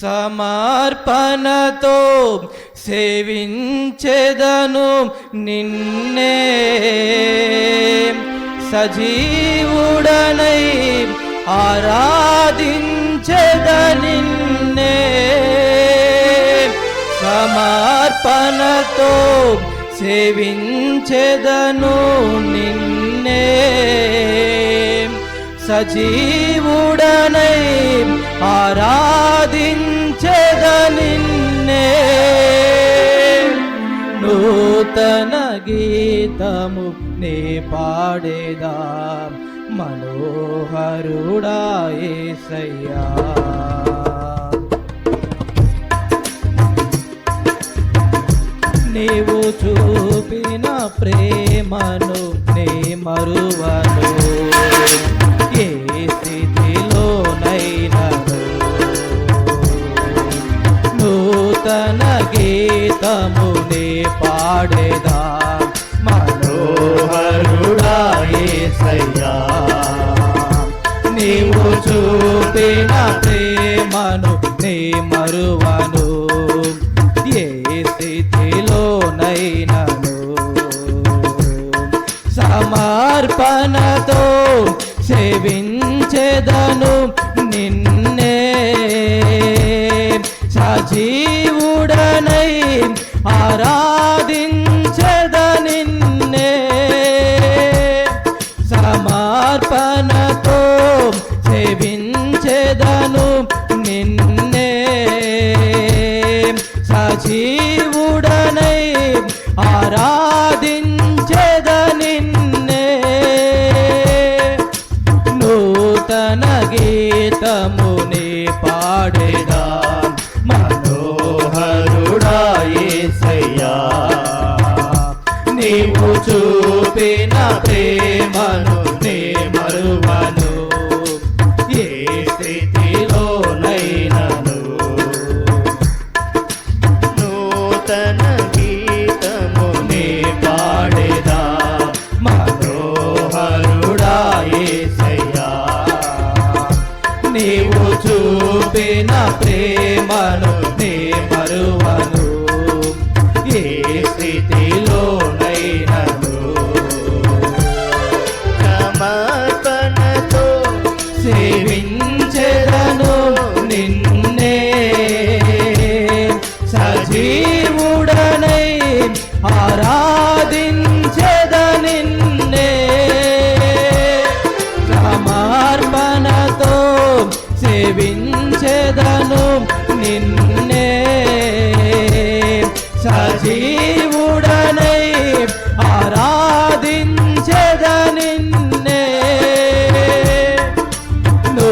సమర్పణతో సేవించెదను నిన్నే. సజీవుడనై ఆరాధించెద నిన్నే. సమర్పణతో సేవించెదను నిన్నే. సజీవుడనై ఆరాధించద నిన్నే. నూతన గీతము నే పాడేదా మనోహరుడా యేసయ్యా నీవు చూపిన ప్రేమను నే మరువను. నూతన గీతమునే పాడేదా. మనోహరుడా ఏ నీవు సమర్పణతో సేవించెదను మరువను సేవించెదను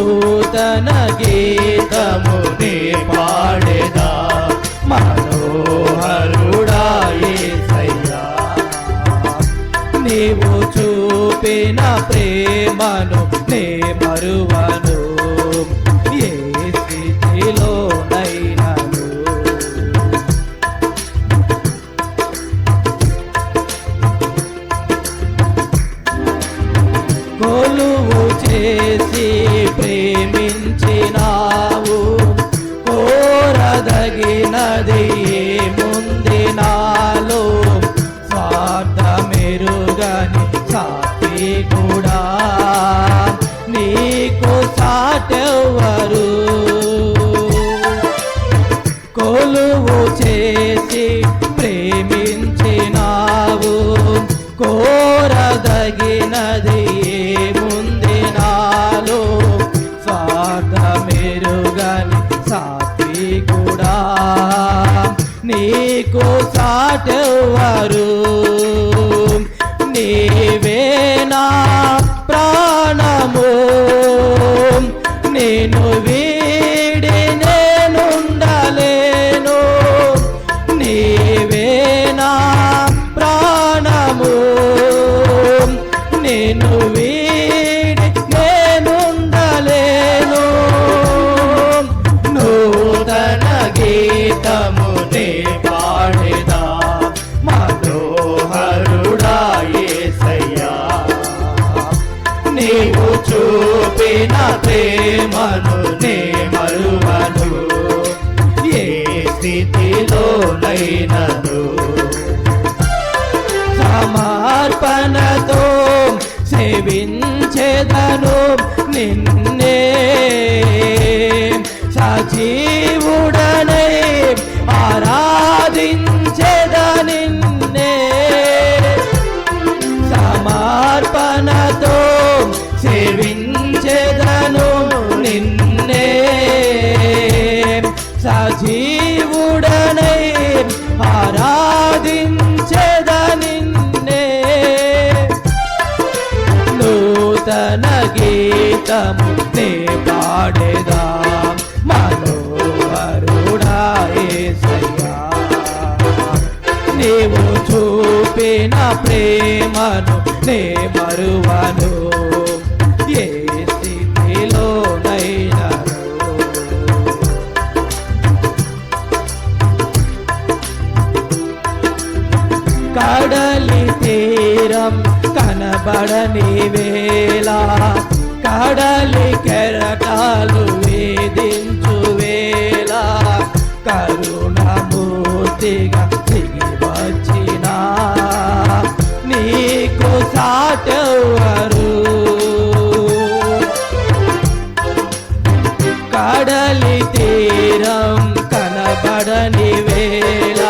నూతన గీతము నే పాడేదా. మనోహరుడా సయ్యా. నీవు చూపిన ప్రేమను నే మరువను. మెరుగని సాటి కూడా నీకు సాటెవరు ప్రేమను నే మరువను. ఏ స్థితిలోనైనను. సమర్పణతో సేవించేదను నిన్నే. సజీవుడు గీతము నే పాడేదా? మనోహరుడా యేసయ్యా నీవు చూపిన ప్రేమను నే మరువను. ఏ స్థితిలోనైనా కడలి తీరం కనబడని వేళ కడలి కెరటాలు వేధించు వేళ. కరుణమూర్తిగా దిగి వచ్చిన. నీకు సాటవరు కడలి తీరం కనబడని వేళ.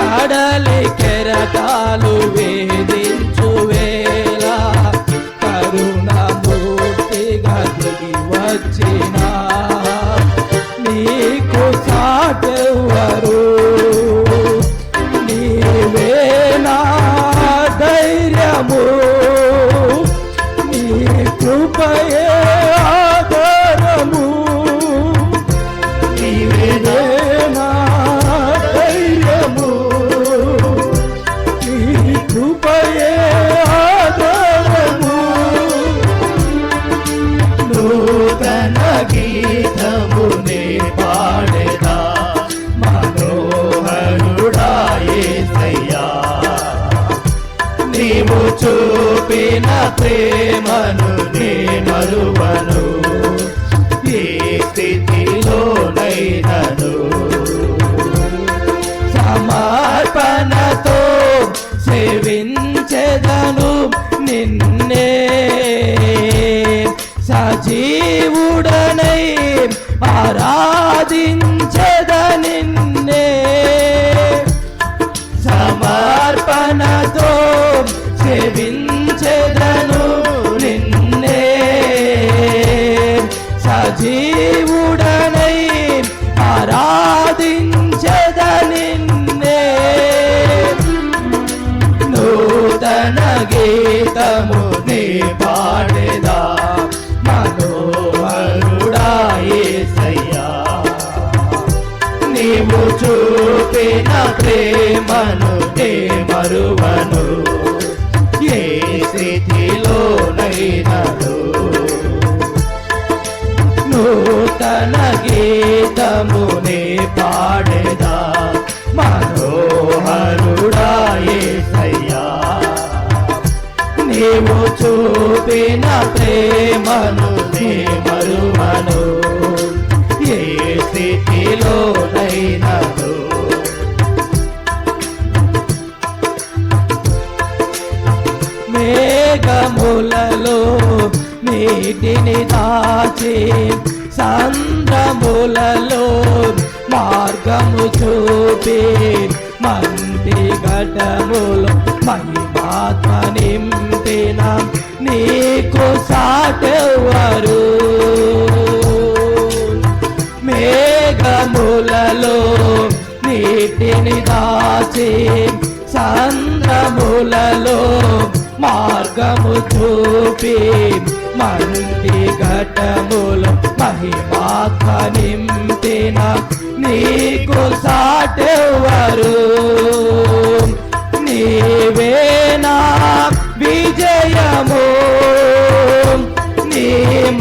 కడలి కెరటాలు వేధించు చూపిన ప్రేమను నే మరువను ఏ స్థితిలోనైనను. సమర్పణతో సేవించెదను నిన్నే. సజీవుడనై ఆరాధించద నిన్నే. సమర్పణతో సేవించెదను జీవుడనై ఆరాధించదని నూతన గీతము నీ పాడేదా మనోహరుడా నీవు చూపిన ప్రేమను నే మరువను. నూతన గీతమునే పాడేదా. మనోహరుడా యేసయ్యా నీవు చూపిన ప్రేమను నే మరువను ఏ స్థితిలోనైనను. మేఘములలో నీటిని దాచి సంద్రములలో మార్గము చూపి మంటి ఘటములు మహిమాత్మ నింపిన నీకు సాటెవరు మేఘములలో నీటిని దాచి సంద్రములలో మార్గము చూపి మంటి ఘటములు మహిమాత్మ నింపిన నీకు సాటెవరు నీవేనా విజయము. నీ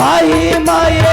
మహిమయే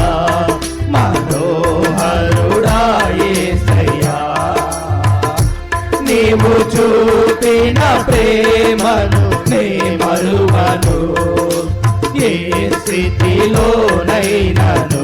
ప్రేమను నే మరువను. ఏ స్థితిలోనైనను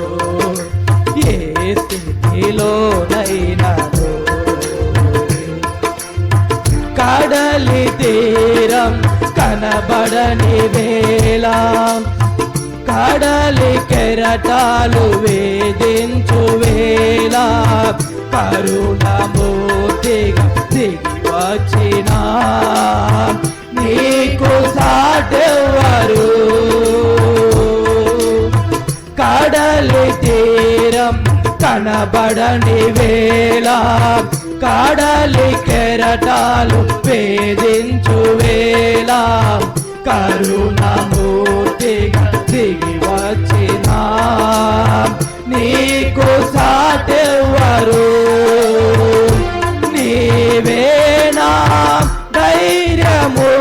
కడలి తీరం కనబడని వేళ. కడలి కెరటాలు వేధించు వేళ. కరుణమూర్తిగా దిగి వచ్చిన నీకు సాటెవరు కడలి తీరం కనబడని వేళ. కడలి కెరటాలు వేధించు వేళ. కరుణమూర్తిగా దిగి వచ్చిన. నీకు సాటెవరు నీవేనా ధైర్యము.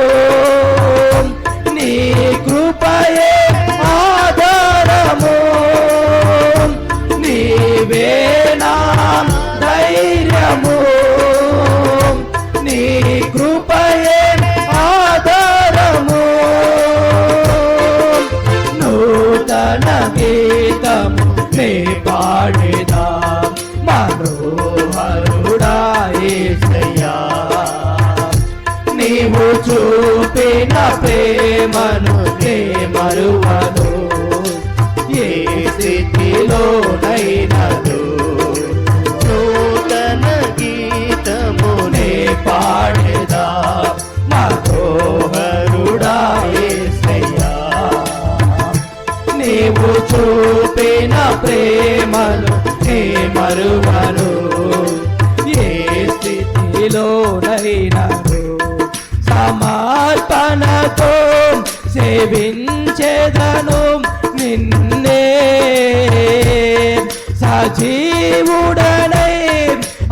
గీతము పాడేదా. మనోహరుడా ఏసయ్యా. నీవు చూపిన ప్రేమను నే మరువను. ఏ స్థితిలోనైనను. నూతన గీతమునే పాడేదా. మరువను. ఏ స్థితిలోనైనను సమర్పణతో సేవించేదను నిన్నే. సజీవుడనై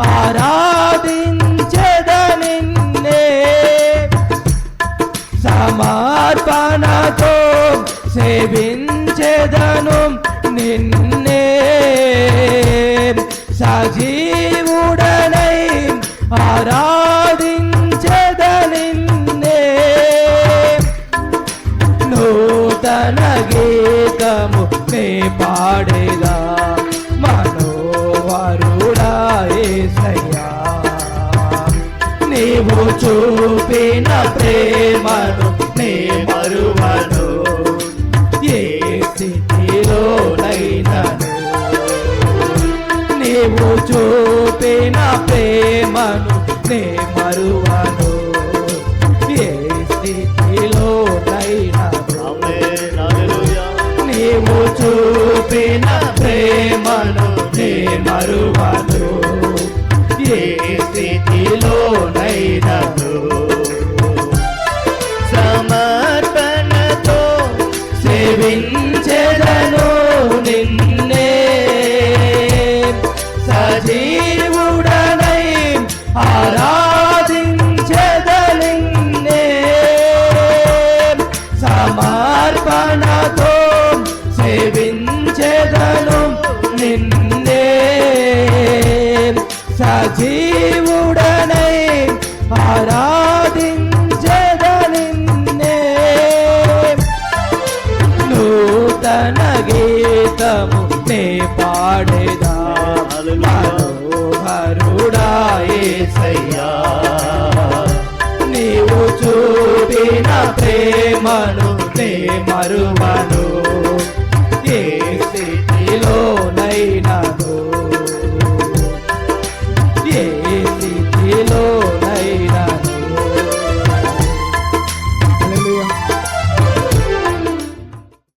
ఆరాధించేద నిన్నే. సమర్పణతో సేవించేదను నిన్నే. సజీవుడనై ఆరాధించదనిన్నే నూతన గీతము మే పాడేదా మనోవరుడాయేసయ్యా నీవు చూపిన ప్రేమను నే మరువను. మరువదు ఏ స్థితిలోనైనదు సమర్పణతో సేవించెదను నూతన గీతము నే పాడేదా. మనోహరుడా యేసయ్యా నీవు చూపిన ప్రేమను నే మరువను.